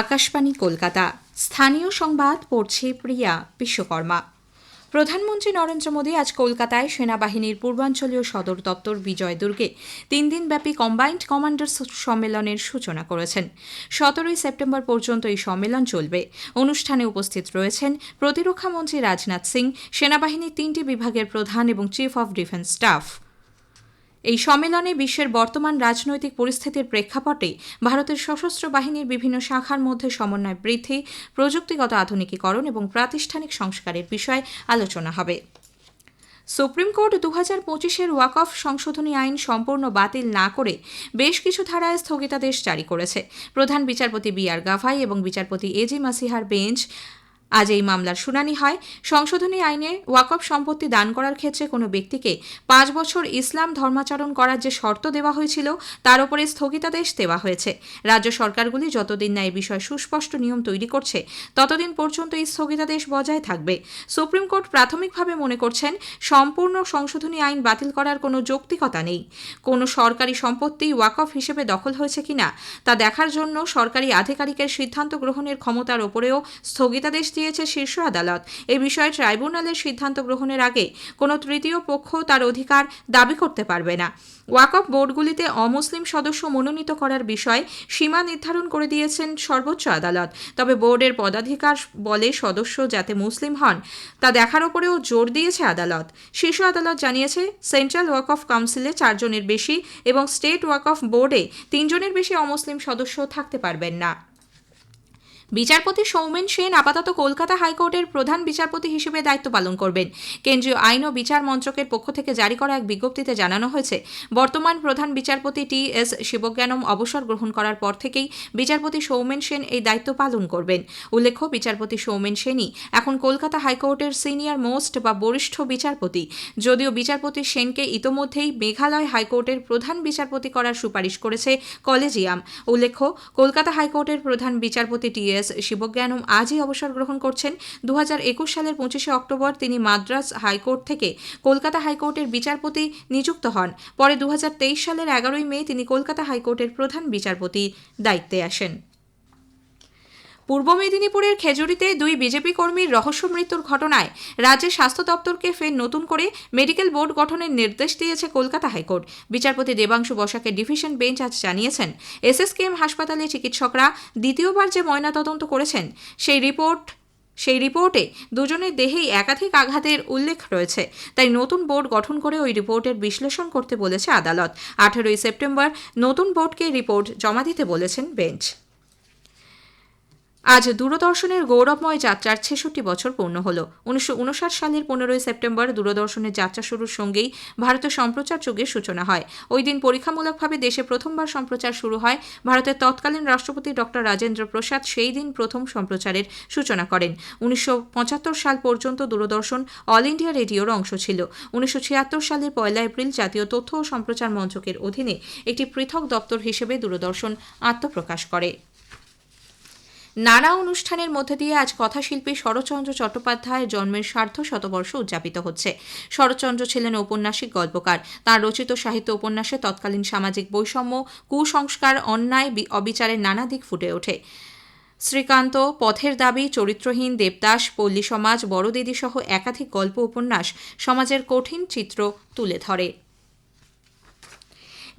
আকাশবাণী কলকাতা। স্থানীয় সংবাদ পড়ছে প্রিয়া বিশ্বকর্মা। প্রধানমন্ত্রী নরেন্দ্র মোদী আজ কলকাতায় সেনাবাহিনীর পূর্বাঞ্চলীয় সদর দপ্তর বিজয় দুর্গে তিন দিনব্যাপী কম্বাইন্ড কমান্ডার্স সম্মেলনের সূচনা করেছেন। সতেরোই সেপ্টেম্বর পর্যন্ত এই সম্মেলন চলবে। অনুষ্ঠানে উপস্থিত রয়েছেন প্রতিরক্ষামন্ত্রী রাজনাথ সিং, সেনাবাহিনীর তিনটি বিভাগের প্রধান এবং চিফ অব ডিফেন্স স্টাফ এই সম্মেলনে বিশ্বের বর্তমান রাজনৈতিক পরিস্থিতির প্রেক্ষাপটে ভারতের সশস্ত্র বাহিনীর বিভিন্ন শাখার মধ্যে সমন্বয় বৃদ্ধি, প্রযুক্তিগত আধুনিকীকরণ এবং প্রাতিষ্ঠানিক সংস্কারের বিষয়ে আলোচনা হবে। সুপ্রিম কোর্ট দু হাজার পঁচিশের ওয়াকফ সংশোধনী আইন সম্পূর্ণ বাতিল না করে বেশ কিছু ধারায় স্থগিতাদেশ জারি করেছে। প্রধান বিচারপতি বি আর গাভাই এবং বিচারপতি এজি মাসিহার বেঞ্চ আজ এই মামলার শুনানি হয়। সংশোধনী আইনে ওয়াকফ সম্পত্তি দান করার ক্ষেত্রে কোনো ব্যক্তিকে পাঁচ বছর ইসলাম ধর্মাচরণ করার যে শর্ত দেওয়া হয়েছিল, তার উপরে স্থগিতাদেশ দেওয়া হয়েছে। রাজ্য সরকারগুলি যতদিন না এই বিষয়ে সুস্পষ্ট নিয়ম তৈরি করছে, ততদিন পর্যন্ত এই স্থগিতাদেশ বজায় থাকবে। সুপ্রিম কোর্ট প্রাথমিকভাবে মনে করছেন, সম্পূর্ণ সংশোধনী আইন বাতিল করার কোনো যৌক্তিকতা নেই। কোনো সরকারি সম্পত্তি ওয়াকফ হিসেবে দখল হয়েছে কিনা, তা দেখার জন্য সরকারি আধিকারিকের সিদ্ধান্ত গ্রহণের ক্ষমতার ওপরেও স্থগিতাদেশ দিয়েছে শীর্ষ আদালত। এই বিষয়ে ট্রাইব্যুনালের সিদ্ধান্ত গ্রহণের আগে কোনো তৃতীয় পক্ষ তার অধিকার দাবি করতে পারবে না। ওয়াকফ বোর্ডগুলিতে অমুসলিম সদস্য মনোনীত করার বিষয়ে সীমা নির্ধারণ করে দিয়েছেন সর্বোচ্চ আদালত। তবে বোর্ডের পদাধিকার বলে সদস্য যাতে মুসলিম হন, তা দেখার ওপরেও জোর দিয়েছে আদালত। শীর্ষ আদালত জানিয়েছে, সেন্ট্রাল ওয়াকফ কাউন্সিলে চারজনের বেশি এবং স্টেট ওয়াকফ বোর্ডে তিনজনের বেশি অমুসলিম সদস্য থাকতে পারবেন না। বিচারপতি সৌমেন সেন আপাতত কলকাতা হাইকোর্টের প্রধান বিচারপতি হিসেবে দায়িত্ব পালন করবেন। কেন্দ্রীয় আইন ও বিচার মন্ত্রকের পক্ষ থেকে জারি করা এক বিজ্ঞপ্তিতে জানানো হয়েছে, বর্তমান প্রধান বিচারপতি টি এস শিবজ্ঞানম অবসর গ্রহণ করার পর থেকেই বিচারপতি সৌমেন সেন এই দায়িত্ব পালন করবেন। উল্লেখ্য, বিচারপতি সৌমেন সেনই এখন কলকাতা হাইকোর্টের সিনিয়র মোস্ট বা বরিষ্ঠ বিচারপতি। যদিও বিচারপতি সেনকে ইতোমধ্যেই মেঘালয় হাইকোর্টের প্রধান বিচারপতি করার সুপারিশ করেছে কলেজিয়াম। উল্লেখ্য, কলকাতা হাইকোর্টের প্রধান বিচারপতি টি এস শিবজ্ঞানম আজই অবসর গ্রহণ করছেন। দু হাজার একুশ সালের পঁচিশে অক্টোবর তিনি মাদ্রাস হাইকোর্ট থেকে কলকাতা হাইকোর্টের বিচারপতি নিযুক্ত হন। পরে দু হাজার তেইশ সালের এগারোই মে তিনি কলকাতা হাইকোর্টের প্রধান বিচারপতি দায়িত্বে আসেন। পূর্ব মেদিনীপুরের খেজুরিতে দুই বিজেপি কর্মীর রহস্য মৃত্যুর ঘটনায় রাজ্যের স্বাস্থ্য দপ্তরকে ফের নতুন করে মেডিকেল বোর্ড গঠনের নির্দেশ দিয়েছে কলকাতা হাইকোর্ট। বিচারপতি দেবাংশু বসাকের ডিভিশন বেঞ্চ আজ জানিয়েছেন, এসএসকেএম হাসপাতালে চিকিৎসকরা দ্বিতীয়বার যে ময়নাতদন্ত করেছেন, সেই রিপোর্ট, সেই রিপোর্টে দুজনের দেহেই একাধিক আঘাতের উল্লেখ রয়েছে। তাই নতুন বোর্ড গঠন করে ওই রিপোর্টের বিশ্লেষণ করতে বলেছে আদালত। আঠারোই সেপ্টেম্বর নতুন বোর্ডকে রিপোর্ট জমা দিতে বলেছেন বেঞ্চ। আজ দূরদর্শনের গৌরবময় যাত্রার ছেষট্টি বছর পূর্ণ হল। উনিশশো উনষাট সালের পনেরোই সেপ্টেম্বর দূরদর্শনের যাত্রা শুরুর সঙ্গেই ভারতের সম্প্রচার যুগের সূচনা হয়। ওই দিন পরীক্ষামূলকভাবে দেশে প্রথমবার সম্প্রচার শুরু হয়। ভারতের তৎকালীন রাষ্ট্রপতি ডক্টর রাজেন্দ্র প্রসাদ সেই দিন প্রথম সম্প্রচারের সূচনা করেন। উনিশশো পঁচাত্তর সাল পর্যন্ত দূরদর্শন অল ইন্ডিয়া রেডিওর অংশ ছিল। উনিশশো ছিয়াত্তর সালের পয়লা এপ্রিল জাতীয় তথ্য ও সম্প্রচার মন্ত্রকের অধীনে একটি পৃথক দপ্তর হিসেবে দূরদর্শন আত্মপ্রকাশ করে। নানা অনুষ্ঠানের মধ্যে দিয়ে আজ কথাশিল্পী শরৎচন্দ্র চট্টোপাধ্যায়ের জন্মের সার্ধ শতবর্ষ উদযাপিত হচ্ছে। শরৎচন্দ্র ছিলেন ঔপন্যাসিক গল্পকার। তাঁর রচিত সাহিত্য উপন্যাসে তৎকালীন সামাজিক বৈষম্য, কুসংস্কার, অন্যায় অবিচারের নানা দিক ফুটে ওঠে। শ্রীকান্ত, পথের দাবি, চরিত্রহীন দেবদাস, পল্লী সমাজ বড়দিদি সহ একাধিক গল্প উপন্যাস সমাজের কঠিন চিত্র তুলে ধরে।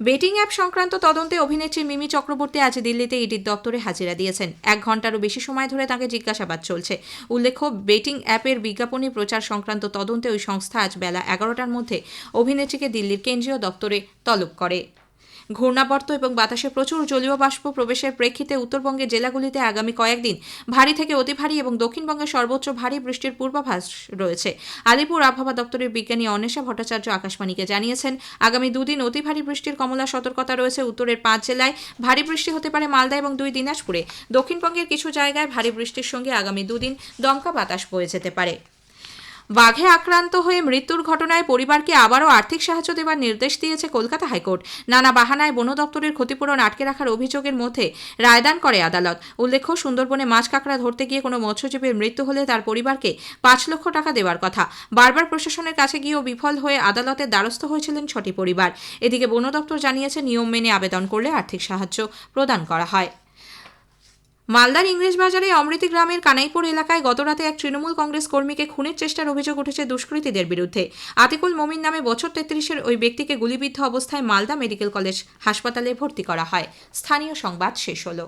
বেটিং অ্যাপ সংক্রান্ত তদন্তে অভিনেত্রী মিমি চক্রবর্তী আজ দিল্লিতে ইডির দপ্তরে হাজিরা দিয়েছেন। এক ঘন্টারও বেশি সময় ধরে তাকে জিজ্ঞাসাবাদ চলছে। উল্লেখ্য, বেটিং অ্যাপের বিজ্ঞাপনী প্রচার সংক্রান্ত তদন্তে ওই সংস্থা আজ বেলা এগারোটার মধ্যে অভিনেত্রীকে দিল্লির কেন্দ্রীয় দপ্তরে তলব করে। ঘূর্ণাবর্ত এবং বাতাসে প্রচুর জলীয় বাষ্প প্রবেশের প্রেক্ষিতে উত্তরবঙ্গের জেলাগুলিতে আগামী কয়েকদিন ভারী থেকে অতি ভারী এবং দক্ষিণবঙ্গের সর্বোচ্চ ভারী বৃষ্টির পূর্বাভাস রয়েছে। আলিপুর আবহাওয়া দপ্তরের বিজ্ঞানী অন্বেষা ভট্টাচার্য আকাশবাণীকে জানিয়েছেন, আগামী দুদিন অতি ভারী বৃষ্টির কমলা সতর্কতা রয়েছে উত্তরের পাঁচ জেলায়। ভারী বৃষ্টি হতে পারে মালদা এবং দুই দিনাজপুরে। দক্ষিণবঙ্গের কিছু জায়গায় ভারী বৃষ্টির সঙ্গে আগামী দুদিন দমকা বাতাস বয়ে যেতে পারে। বাঘে আক্রান্ত হয়ে মৃত্যুর ঘটনায় পরিবারকে আবারও আর্থিক সাহায্য দেওয়ার নির্দেশ দিয়েছে কলকাতা হাইকোর্ট। নানা বাহানায় বন দপ্তরের ক্ষতিপূরণ আটকে রাখার অভিযোগের মধ্যে রায়দান করে আদালত। উল্লেখ্য, সুন্দরবনে মাছ কাঁকড়া ধরতে গিয়ে কোনো মৎস্যজীবীর মৃত্যু হলে তার পরিবারকে পাঁচ লক্ষ টাকা দেওয়ার কথা। বারবার প্রশাসনের কাছে গিয়েও বিফল হয়ে আদালতের দ্বারস্থ হয়েছিলেন ছটি পরিবার। এদিকে বন দপ্তর জানিয়েছে, নিয়ম মেনে আবেদন করলে আর্থিক সাহায্য প্রদান করা হয়। মালদার ইংরেজ বাজারে অমৃতি গ্রামের কানাইপুর এলাকায় গতরাতে এক তৃণমূল কংগ্রেস কর্মীকে খুনের চেষ্টার অভিযোগ উঠেছে দুষ্কৃতীদের বিরুদ্ধে। আতিকুল মোমিন নামে বছর তেত্রিশের ওই ব্যক্তিকে গুলিবিদ্ধ অবস্থায় মালদা মেডিকেল কলেজ হাসপাতালে ভর্তি করা হয়। স্থানীয় সংবাদ শেষ হলো।